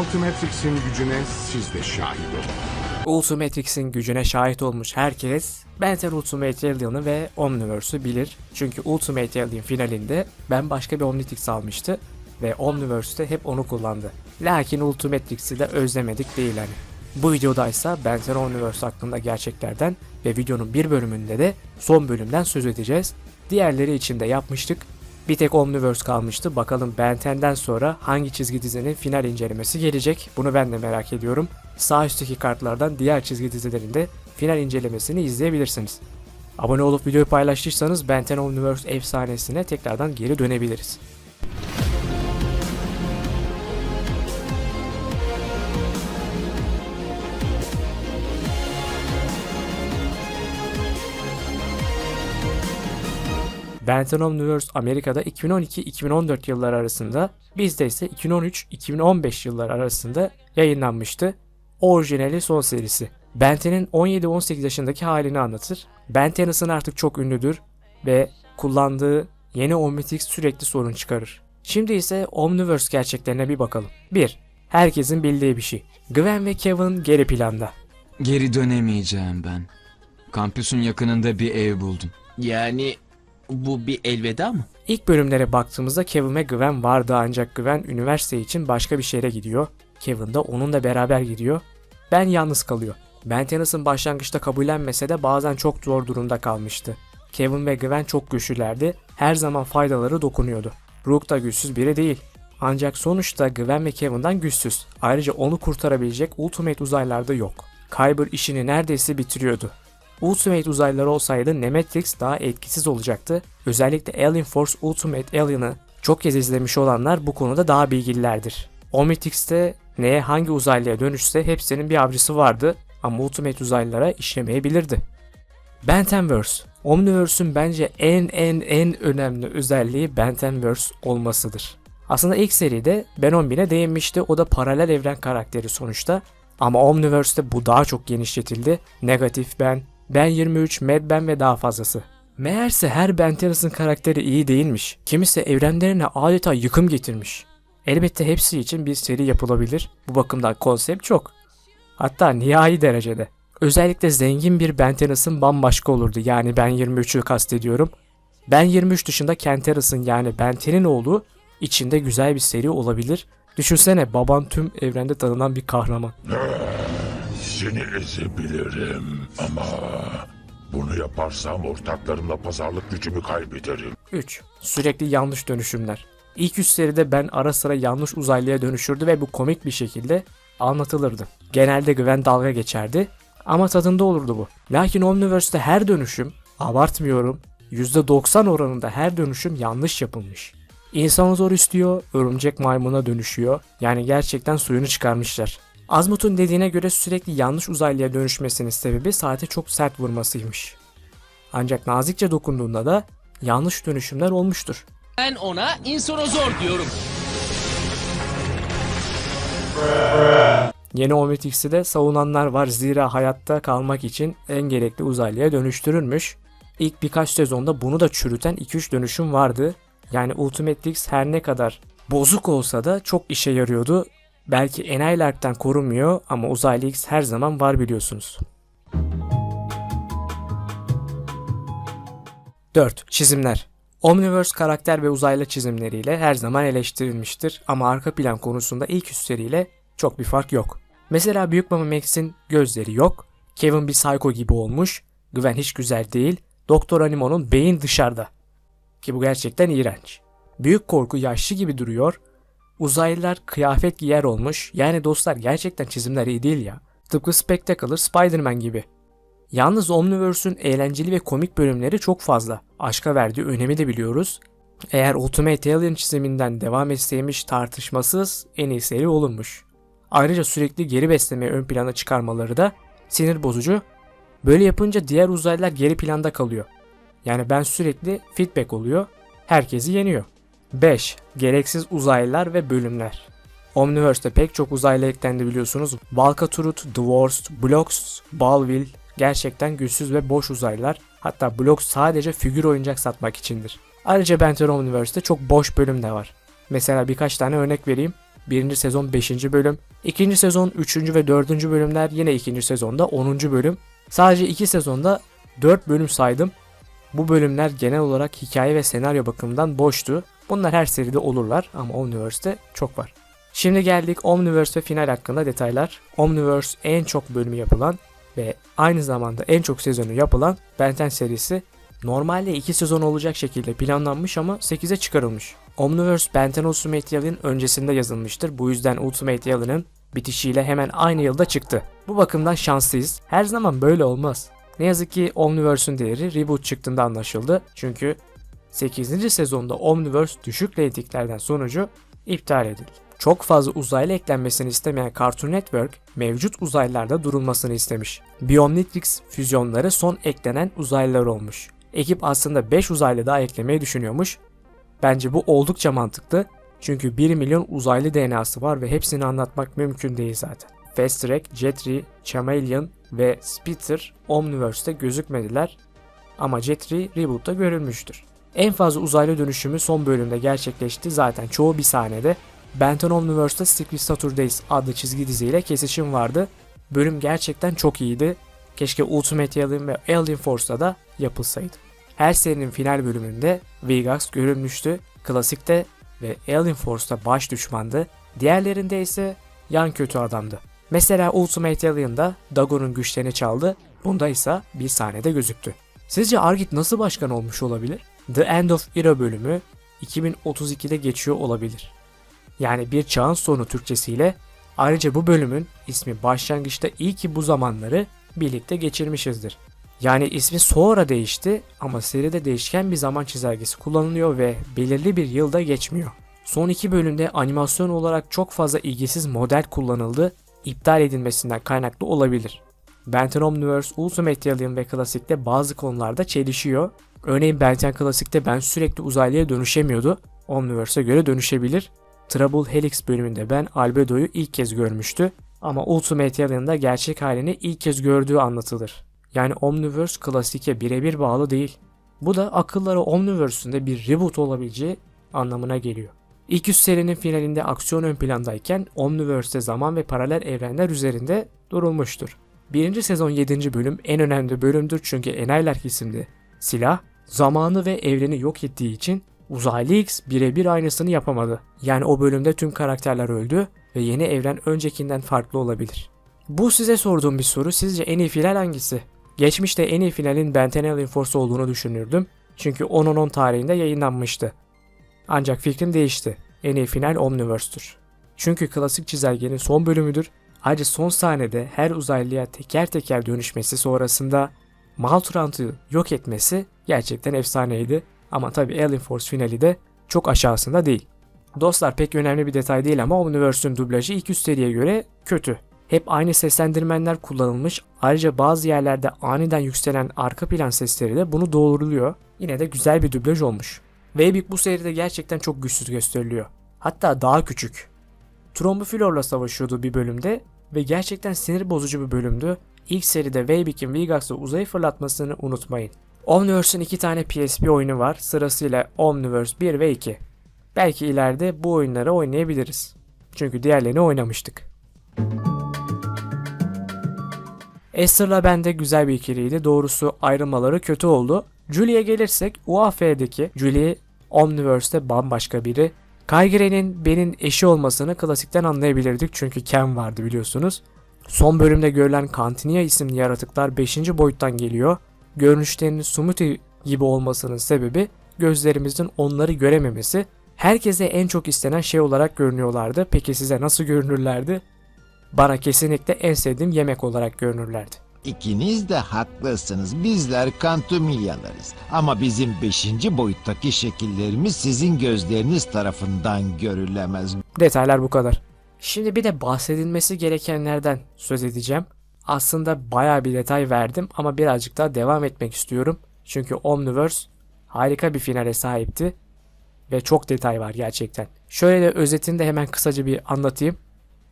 Ultimatrix'in gücüne siz de şahit olun. Ultimatrix'in gücüne şahit olmuş herkes Benten Ultimate Alien'ı ve Omniverse'ü bilir. Çünkü Ultimate Alien finalinde ben başka bir Omnitrix almıştı ve Omniverse'de hep onu kullandı. Lakin Ultimatrix'i de özlemedik değil hani. Bu videoda ise Benten Omniverse hakkında gerçeklerden ve videonun bir bölümünde de son bölümden söz edeceğiz. Diğerleri için de yapmıştık. Bir tek Omniverse kalmıştı. Bakalım Ben 10'den sonra hangi çizgi dizinin final incelemesi gelecek? Bunu ben de merak ediyorum. Sağ üstteki kartlardan diğer çizgi dizilerin de final incelemesini izleyebilirsiniz. Abone olup videoyu paylaştıysanız Ben 10 Omniverse efsanesine tekrardan geri dönebiliriz. Benton Omniverse Amerika'da 2012-2014 yılları arasında, bizde ise 2013-2015 yılları arasında yayınlanmıştı. Orijinali son serisi. Benten'in 17-18 yaşındaki halini anlatır. Ben Tennyson artık çok ünlüdür ve kullandığı yeni Omnitrix sürekli sorun çıkarır. Şimdi ise Omniverse gerçeklerine bir bakalım. 1. Herkesin bildiği bir şey. Gwen ve Kevin geri planda. Geri dönemeyeceğim ben. Kampüsün yakınında bir ev buldum. Yani bu bir elveda mı? İlk bölümlere baktığımızda Kevin ve Gwen vardı ancak Gwen üniversite için başka bir şehre gidiyor. Kevin de onunla beraber gidiyor. Ben yalnız kalıyor. Ben Tennyson başlangıçta kabullenmese de bazen çok zor durumda kalmıştı. Kevin ve Gwen çok güçlülerdi. Her zaman faydaları dokunuyordu. Brooke da güçsüz biri değil. Ancak sonuçta Gwen ve Kevin'dan güçsüz. Ayrıca onu kurtarabilecek Ultimate uzaylarda yok. Kyber işini neredeyse bitiriyordu. Ultimate uzaylıları olsaydı Nemetrix daha etkisiz olacaktı. Özellikle Alien Force Ultimate Alien'ı çok kez izlemiş olanlar bu konuda daha bilgililerdir. Omnitrix'te neye hangi uzaylıya dönüşse hepsinin bir avcısı vardı ama Ultimate uzaylılara işlemeyebilirdi. Bentenverse, Omniverse'ün bence en en en önemli özelliği Bentenverse olmasıdır. Aslında ilk seride Ben 11'e değinmişti. O da paralel evren karakteri sonuçta. Ama Omniverse'de bu daha çok genişletildi. Negatif Ben, Ben 23, Mad Ben ve daha fazlası. Meğerse her Ben Tennyson'ın karakteri iyi değilmiş. Kimisi evrenlerine adeta yıkım getirmiş. Elbette hepsi için bir seri yapılabilir. Bu bakımdan konsept çok. Hatta nihai derecede. Özellikle zengin bir Ben Tennyson bambaşka olurdu. Yani Ben 23'ü kastediyorum. Ben 23 dışında Ken Tennyson yani Ben 10'in oğlu içinde güzel bir seri olabilir. Düşünsene baban tüm evrende tanınan bir kahraman. Seni ezebilirim ama bunu yaparsam ortaklarımla pazarlık gücümü kaybederim. 3. Sürekli yanlış dönüşümler. İlk üç seride ben ara sıra yanlış uzaylıya dönüşürdü ve bu komik bir şekilde anlatılırdı. Genelde Gwen dalga geçerdi ama tadında olurdu bu. Lakin Omniverse'de her dönüşüm, abartmıyorum, %90 oranında her dönüşüm yanlış yapılmış. İnsanı zor istiyor, örümcek maymuna dönüşüyor. Yani gerçekten suyunu çıkarmışlar. Azmut'un dediğine göre sürekli yanlış uzaylıya dönüşmesinin sebebi saate çok sert vurmasıymış. Ancak nazikçe dokunduğunda da yanlış dönüşümler olmuştur. Ben ona insonozor diyorum. Yeni Omnitrix'i de savunanlar var zira hayatta kalmak için en gerekli uzaylıya dönüştürülmüş. İlk birkaç sezonda bunu da çürüten 2-3 dönüşüm vardı. Yani Ultimatrix her ne kadar bozuk olsa da çok işe yarıyordu. Belki enayilerden korunmuyor ama uzaylı X her zaman var biliyorsunuz. 4. Çizimler Omniverse karakter ve uzaylı çizimleriyle her zaman eleştirilmiştir ama arka plan konusunda ilk üç seriyle çok bir fark yok. Mesela Büyük Mama Max'in gözleri yok, Kevin bir psycho gibi olmuş, Gwen hiç güzel değil, Doktor Animo'nun beyin dışarıda. Ki bu gerçekten iğrenç. Büyük korku yaşlı gibi duruyor, uzaylılar kıyafet giyer olmuş, yani dostlar gerçekten çizimler iyi değil ya. Tıpkı Spectacular Spider-Man gibi. Yalnız Omniverse'ün eğlenceli ve komik bölümleri çok fazla. Aşka verdiği önemi de biliyoruz. Eğer Ultimate Alien çiziminden devam etseymiş tartışmasız en iyi seri olurmuş. Ayrıca sürekli geri beslemeyi ön plana çıkarmaları da sinir bozucu. Böyle yapınca diğer uzaylılar geri planda kalıyor. Yani ben sürekli feedback oluyor. Herkesi yeniyor. 5. Gereksiz uzaylılar ve bölümler. Omniverse'de pek çok uzaylı eklendi biliyorsunuz. Valkaturut, The Worst, Blox, Balville gerçekten güçsüz ve boş uzaylılar. Hatta Blox sadece figür oyuncak satmak içindir. Ayrıca Benter Omniverse'de çok boş bölüm de var. Mesela birkaç tane örnek vereyim. Birinci sezon 5. bölüm. ikinci sezon 3. ve 4. bölümler yine ikinci sezonda 10. bölüm. Sadece 2 sezonda 4 bölüm saydım. Bu bölümler genel olarak hikaye ve senaryo bakımından boştu. Bunlar her seride olurlar ama Omniverse'de çok var. Şimdi geldik Omniverse ve final hakkında detaylar. Omniverse en çok bölümü yapılan ve aynı zamanda en çok sezonu yapılan Ben 10 serisi normalde 2 sezon olacak şekilde planlanmış ama 8'e çıkarılmış. Omniverse Ben 10 Ultimate Yell'in öncesinde yazılmıştır. Bu yüzden Ultimate Yell'ın bitişiyle hemen aynı yılda çıktı. Bu bakımdan şanslıyız. Her zaman böyle olmaz. Ne yazık ki Omniverse'ün değeri reboot çıktığında anlaşıldı. Çünkü 8. sezonda Omniverse düşük reytinglerden sonucu iptal edildi. Çok fazla uzaylı eklenmesini istemeyen Cartoon Network mevcut uzaylılarda durulmasını istemiş. Biomnitrix füzyonları son eklenen uzaylılar olmuş. Ekip aslında 5 uzaylı daha eklemeyi düşünüyormuş. Bence bu oldukça mantıklı. Çünkü 1 milyon uzaylı DNA'sı var ve hepsini anlatmak mümkün değil zaten. Fast Track, Jetri, Chameleon ve Spitter Omniverse'te gözükmediler ama Jetri Reboot'ta görülmüştür. En fazla uzaylı dönüşümü son bölümde gerçekleşti zaten çoğu bir sahnede. Benton Omniverse'da Secret Saturdays adlı çizgi diziyle kesişim vardı. Bölüm gerçekten çok iyiydi. Keşke Ultimate Alien ve Alien Force'da da yapılsaydı. Her serinin final bölümünde Vigax görülmüştü. Klasikte ve Alien Force'da baş düşmandı. Diğerlerinde ise yan kötü adamdı. Mesela Ultimate Alien'da Dagon'un güçlerini çaldı. Bunda ise bir sahnede gözüktü. Sizce Argit nasıl başkan olmuş olabilir? The End of Era bölümü 2032'de geçiyor olabilir. Yani bir çağın sonu Türkçesiyle ayrıca bu bölümün ismi başlangıçta iyi ki bu zamanları birlikte geçirmişizdir. Yani ismi sonra değişti ama seride değişken bir zaman çizelgesi kullanılıyor ve belirli bir yılda geçmiyor. Son iki bölümde animasyon olarak çok fazla ilgisiz model kullanıldı, iptal edilmesinden kaynaklı olabilir. Benton Omniverse, Ultimate Alien ve Klasik'te bazı konularda çelişiyor. Örneğin Benton Klasik'te ben sürekli uzaylıya dönüşemiyordu. Omniverse'e göre dönüşebilir. Trouble Helix bölümünde ben Albedo'yu ilk kez görmüştü. Ama Ultimate Alien'da gerçek halini ilk kez gördüğü anlatılır. Yani Omniverse klasik'e birebir bağlı değil. Bu da akıllara Omniverse'ünde bir reboot olabileceği anlamına geliyor. İlk üst serinin finalinde aksiyon ön plandayken Omniverse'de zaman ve paralel evrenler üzerinde durulmuştur. Birinci sezon 7. bölüm en önemli bölümdür çünkü Enaylar isimli silah zamanı ve evreni yok ettiği için Uzaylı X birebir aynısını yapamadı. Yani o bölümde tüm karakterler öldü ve yeni evren öncekinden farklı olabilir. Bu size sorduğum bir soru. Sizce en iyi final hangisi? Geçmişte en iyi finalin Ben 10 Alien Force olduğunu düşünürdüm. Çünkü 10-10 tarihinde yayınlanmıştı. Ancak fikrim değişti. En iyi final Omniverse'tür. Çünkü klasik çizelgenin son bölümüdür. Ayrıca son sahnede her uzaylıya teker teker dönüşmesi sonrasında Maltrant'ı yok etmesi gerçekten efsaneydi. Ama tabi Alien Force finali de çok aşağısında değil. Dostlar pek önemli bir detay değil ama Omniverse'ün dublajı ilk üst seriye göre kötü. Hep aynı seslendirmenler kullanılmış. Ayrıca bazı yerlerde aniden yükselen arka plan sesleri de bunu doğruluyor. Yine de güzel bir dublaj olmuş. Weibik bu seride gerçekten çok güçsüz gösteriliyor. Hatta daha küçük. Trombofilor'la savaşıyordu bir bölümde ve gerçekten sinir bozucu bir bölümdü. İlk seride Weibik'in Vigax'ı uzaya fırlatmasını unutmayın. Omniverse'ın iki tane PSP oyunu var. Sırasıyla Omniverse 1 ve 2. Belki ileride bu oyunları oynayabiliriz. Çünkü diğerlerini oynamıştık. Esther'la ben de güzel bir ikiliydi. Doğrusu ayrılmaları kötü oldu. Julie'ye gelirsek UAF'deki Julie Omniverse'de bambaşka biri. Kygre'nin Ben'in eşi olmasını klasikten anlayabilirdik çünkü Ken vardı biliyorsunuz. Son bölümde görülen Cantinia isimli yaratıklar 5. boyuttan geliyor. Görünüşlerinin Sumuti gibi olmasının sebebi gözlerimizin onları görememesi. Herkese en çok istenen şey olarak görünüyorlardı. Peki size nasıl görünürlerdi? Bana kesinlikle en sevdiğim yemek olarak görünürlerdi. İkiniz de haklısınız. Bizler kantumilyalarız. Ama bizim beşinci boyuttaki şekillerimiz sizin gözleriniz tarafından görülemez. Detaylar bu kadar. Şimdi bir de bahsedilmesi gerekenlerden söz edeceğim. Aslında baya bir detay verdim ama birazcık daha devam etmek istiyorum. Çünkü Omniverse harika bir finale sahipti. Ve çok detay var gerçekten. Şöyle de özetini de hemen kısaca bir anlatayım.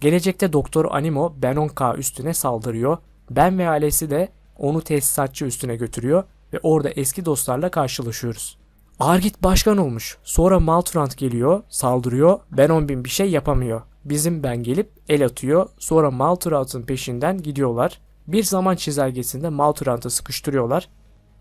Gelecekte Doktor Animo Ben 10K üstüne saldırıyor. Ben ve ailesi de onu tesisatçı üstüne götürüyor ve orada eski dostlarla karşılaşıyoruz. Argit başkan olmuş. Sonra Maltrant geliyor, saldırıyor. Ben 10 bin bir şey yapamıyor. bizim Ben gelip el atıyor. Sonra Malturant'ın peşinden gidiyorlar. Bir zaman çizelgesinde Malturant'ı sıkıştırıyorlar.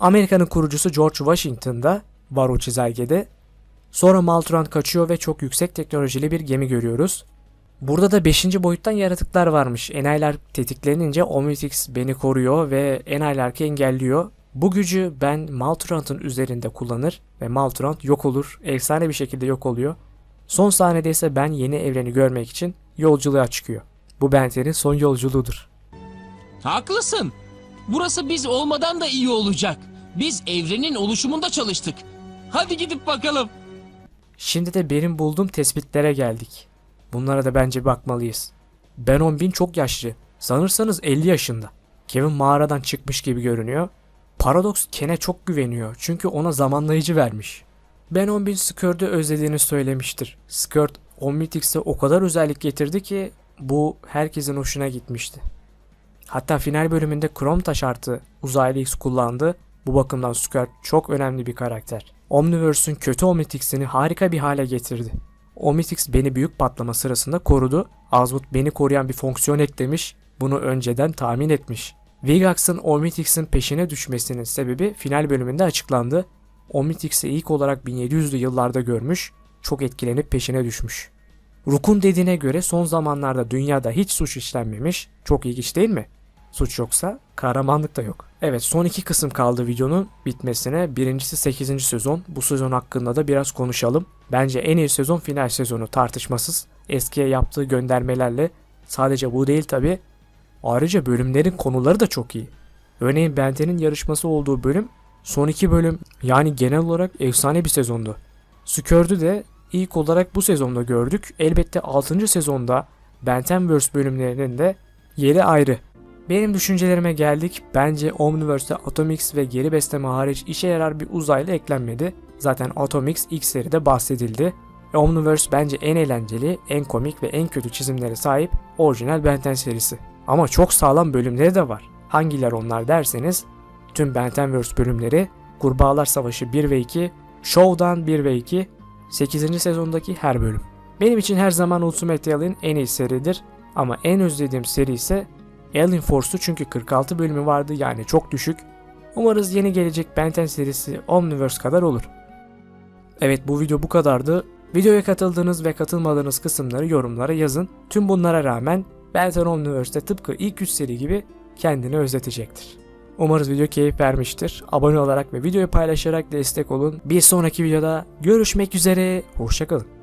Amerika'nın kurucusu George Washington da var o çizelgede. Sonra Malturant kaçıyor ve çok yüksek teknolojili bir gemi görüyoruz. Burada da 5. boyuttan yaratıklar varmış. Enayiler tetiklenince Omnitix beni koruyor ve Enayilerki engelliyor. Bu gücü ben Malturant'ın üzerinde kullanır ve Malturant yok olur. Efsane bir şekilde yok oluyor. Son sahnede ise ben yeni evreni görmek için yolculuğa çıkıyor. Bu Benten'in son yolculuğudur. Haklısın. Burası biz olmadan da iyi olacak. Biz evrenin oluşumunda çalıştık. Hadi gidip bakalım. Şimdi de benim bulduğum tespitlere geldik. Bunlara da bence bakmalıyız. Ben 10.000 çok yaşlı. Sanırsanız 50 yaşında. Kevin mağaradan çıkmış gibi görünüyor. Paradox Ken'e çok güveniyor çünkü ona zamanlayıcı vermiş. Ben 10.000 Skirt'ü özlediğini söylemiştir. Skirt Omnitix'e o kadar özellik getirdi ki bu herkesin hoşuna gitmişti. Hatta final bölümünde Krom taş artı uzaylı X kullandı. Bu bakımdan Skirt çok önemli bir karakter. Omniverse'ün kötü Omnitix'ini harika bir hale getirdi. Omnitix beni büyük patlama sırasında korudu. Azmut beni koruyan bir fonksiyon eklemiş. Bunu önceden tahmin etmiş. Vigax'ın Omnitix'in peşine düşmesinin sebebi final bölümünde açıklandı. Omnitix'i ilk olarak 1700'lü yıllarda görmüş, çok etkilenip peşine düşmüş. Rook'un dediğine göre son zamanlarda dünyada hiç suç işlenmemiş. Çok ilginç değil mi? Suç yoksa kahramanlık da yok. Evet son iki kısım kaldı videonun bitmesine. Birincisi 8. sezon. Bu sezon hakkında da biraz konuşalım. Bence en iyi sezon final sezonu tartışmasız. Eskiye yaptığı göndermelerle sadece bu değil tabi. Ayrıca bölümlerin konuları da çok iyi. Örneğin Benten'in yarışması olduğu bölüm son iki bölüm yani genel olarak efsane bir sezondu. Skörd'ü de ilk olarak bu sezonda gördük. Elbette 6. sezonda Bentenverse bölümlerinin de yeri ayrı. Benim düşüncelerime geldik. Bence Omniverse'de Atomix ve geri besleme hariç işe yarar bir uzaylı eklenmedi. Zaten Atomix ilk seride bahsedildi. Omniverse bence en eğlenceli, en komik ve en kötü çizimlere sahip orijinal Benten serisi. Ama çok sağlam bölümleri de var. Hangiler onlar derseniz tüm Bentenverse bölümleri, Kurbağalar Savaşı 1 ve 2, Showdown 1 ve 2, 8. sezondaki her bölüm. Benim için her zaman Ultimate Alien en iyi seridir ama en özlediğim seri ise Alien Force'tu çünkü 46 bölümü vardı yani çok düşük. Umarız yeni gelecek Benten serisi Omniverse kadar olur. Evet bu video bu kadardı. Videoya katıldığınız ve katılmadığınız kısımları yorumlara yazın. Tüm bunlara rağmen Benten Omniverse'de tıpkı ilk 3 seri gibi kendini özletecektir. Umarız video keyif vermiştir. Abone olarak ve videoyu paylaşarak destek olun. Bir sonraki videoda görüşmek üzere. Hoşçakalın.